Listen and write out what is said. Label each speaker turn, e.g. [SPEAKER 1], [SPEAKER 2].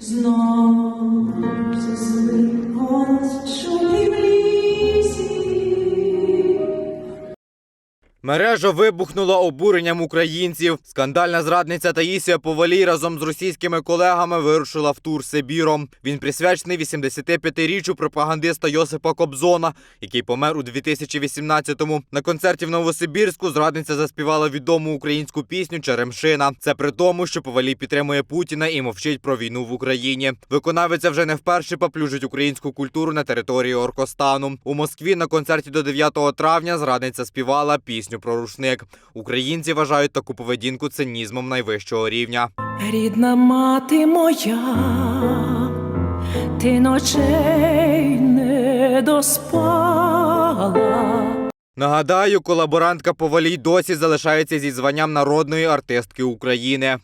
[SPEAKER 1] Знов
[SPEAKER 2] Мережа вибухнула обуренням українців. Скандальна зрадниця Таїсія Повалій разом з російськими колегами вирушила в тур Сибіром. Він присвячений 85-річчю пропагандиста Йосипа Кобзона, який помер у 2018-му. На концерті в Новосибірську зрадниця заспівала відому українську пісню Черемшина. Це при тому, що Повалій підтримує Путіна і мовчить про війну в Україні. Виконавиця вже не вперше поплюжить українську культуру на території Оркостану. У Москві на концерті до 9 травня зрадниця співала пісню про рушник. Українці вважають таку поведінку цинізмом найвищого рівня.
[SPEAKER 1] Рідна мати моя, ти ночей не доспала.
[SPEAKER 2] Нагадаю, колаборантка Повалій досі залишається зі званням народної артистки України.